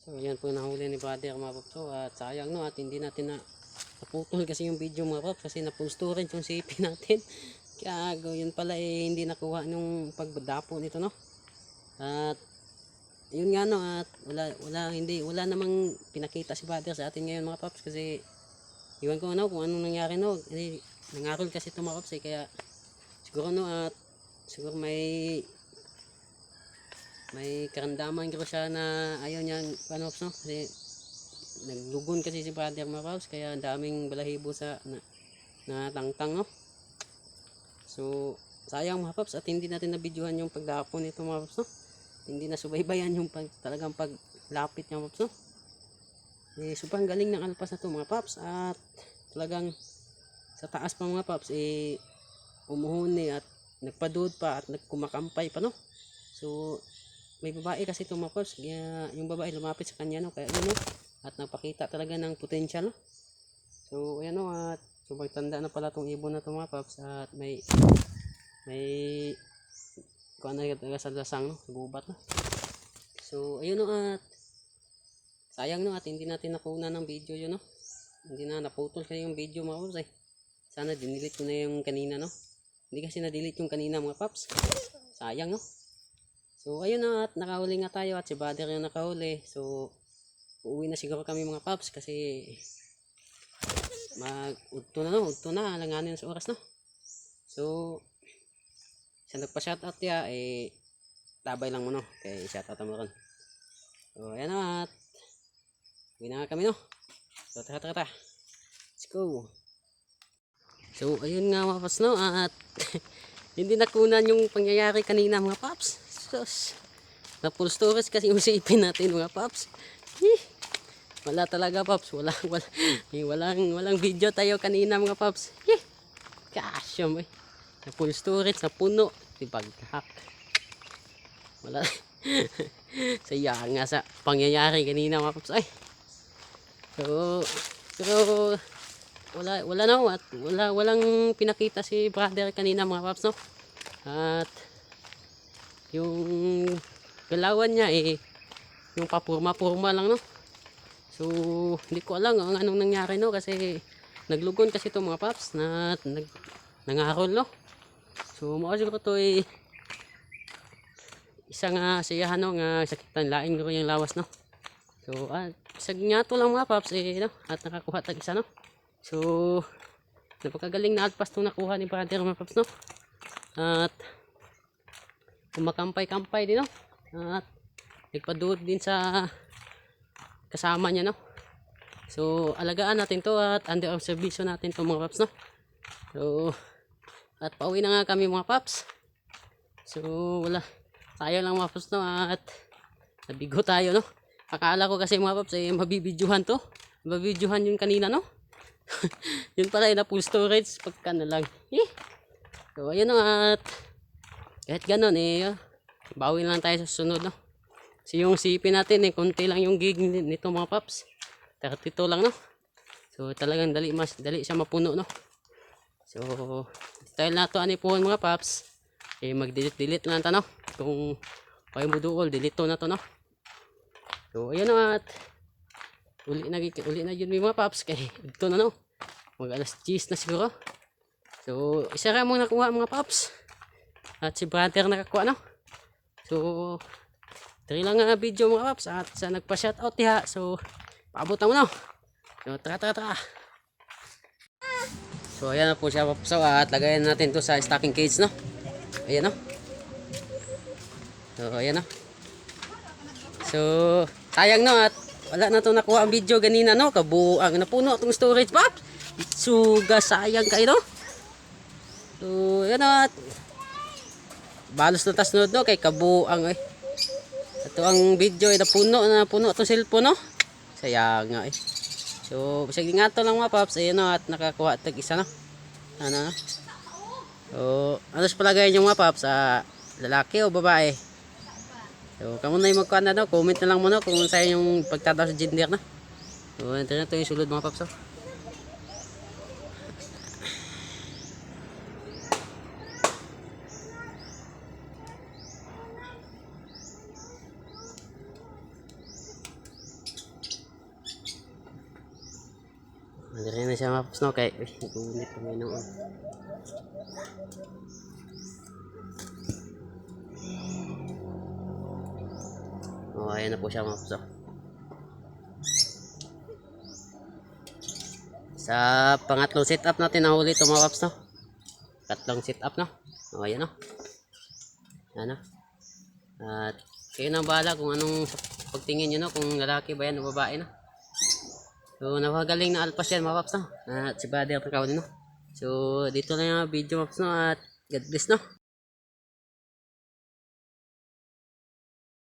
So yan po nahuli ni brother mga paps. So at sayang no at hindi natin na naputol kasi yung video mga paps kasi na yung CP natin. Kaya yun pala eh hindi nakuha nung pagdapo nito no. At yun nga no at wala wala hindi wala namang pinakita si brother sa atin ngayon mga paps kasi iwan ko no kung anong nangyari no. Eh, nangarol kasi ito mga paps eh kaya siguro no at siguro may may karamdaman ko siya na ayaw niya ano no? Kasi naglugon kasi si brother mga paps kaya daming balahibo sa na, na tangtang no? So sayang mga paps at hindi natin nabidyohan yung pagdapon nito mga paps no? Hindi na subaybayan yung pag, talagang paglapit niya mga paps no? Eh, sobrang galing ng alpas na to mga paps at talagang sa taas pa mga paps eh umuhuni at nagpadud pa at nagkumakampay pa no? So may babae kasi paps kaya yung babae lumapit sa kanya no? Kaya yun no? At nagpakita talaga ng potential no? So ayan no? At so magtanda na pala tong ibon na to mga paps. At may may kung ano yung talaga sa lasang no? Sa gubat no? So ayun no? At sayang no? At hindi natin nakuna ng video yun no? Hindi na naputol kasi yung video mga paps eh. Sana dinilit ko na yung kanina no? Hindi kasi na-delete yung kanina mga paps. Sayang no So ayun na at nakahuli nga tayo at si brother yung nakahuli. So uuwi na siguro kami mga paps kasi mag udto na no, udto na alanganin sa oras no. So siya nagpa shoutout ya eh tabay lang mo no kay shoutout mo ron. So ayan na at uwi na kami no. So tara tara. Let's go. So ayun nga mga paps no at hindi nakunan yung pangyayari kanina mga paps. Sus. Na full storage kasi yung sipin natin mga paps. Eh, wala talaga paps. Wala, wala, eh, walang, walang video tayo kanina mga paps. Eh, kasya mo eh. Na full storage, na puno. Tibaghak. Wala. Saya nga sa pangyayari kanina mga paps. Ay. So, pero wala wala na at wala walang pinakita si brother kanina mga paps no. At yung galawan niya eh yung papurma-purma lang no? So hindi ko alam ang anong nangyari no? Kasi naglugon kasi to mga paps na nag, nangarol no? So mao siguro to eh isa nga siya no? Nga sakitan laing ko yung lawas no? So at isag nga to lang mga paps eh no? At nakakuha tag isa no? So napakagaling na alpas tong nakuha ni brother mga paps no? At kumakampay-kampay din no? At nagpaduot din sa kasama niya no? So alagaan natin to at under observation natin to mga paps no? So at pauwi na nga kami mga paps. So wala. Tayo lang mga paps no? At nabigo tayo no? Akala ko kasi mga paps eh mabibidyohan to. Mabibidyohan yung kanina no? Yun pala na full storage pagka na lang eh! So ayun no at kahit ganun eh, bawi lang tayo sa sunod no. So yung CP natin eh, konti lang yung gig ni- nito mga paps. 32 lang no. So talagang dali mas dali siya mapuno no. So dahil na to ani po mga paps, eh mag-delete-delete lang ta no. Kung kayo mo duol, delete to na to no. So ayun no at uli na uli na yun mga paps kay ito na no. Mag alas 10 na siguro. So isa ra mo nakuha mga paps. At si brother nakakuha no. So, dali lang nga video mga paps. At sa nagpa-shoutout diha. So, paabutan mo no. So, tara tara tara. So, ayan na po siya paps. At lagayan natin to sa stocking cage no. Ayan no. So, ayan no. So, sayang no at wala na to nakuha ang video ganina no. Kabuang napuno itong storage paps. Suga sayang kayo no. So, ayan at balos na tas no? Kay kabuang eh. Ito ang video ay napuno na puno itong cellphone no? Sayang nga eh. So sige nga to lang mga paps. Ayun no? At nakakuha tag isa no? Ano no? So ano sa palagay nyo mga paps sa lalaki o babae? So kamo na yung magkuhan na no? Comment na lang mo no? Kung sa'yo yung pagtataw sa gender na so ito na to yung sulod mga paps oh. Madali na siya mapaps no kay uy, gunit pa may noon. Oh, ayan na po siya mapaps oh. Sa pangatlong setup natin nahuli ito mga paps no. Tatlong setup no. Oh, ayan no. Ayan no. At kayo na bahala kung anong pagtingin nyo no kung lalaki ba yan o babae no. So, napagaling na alpas yan, mga paps, no? At si Buddy ang no? So, dito na yung video, paps, no? At God bless, no?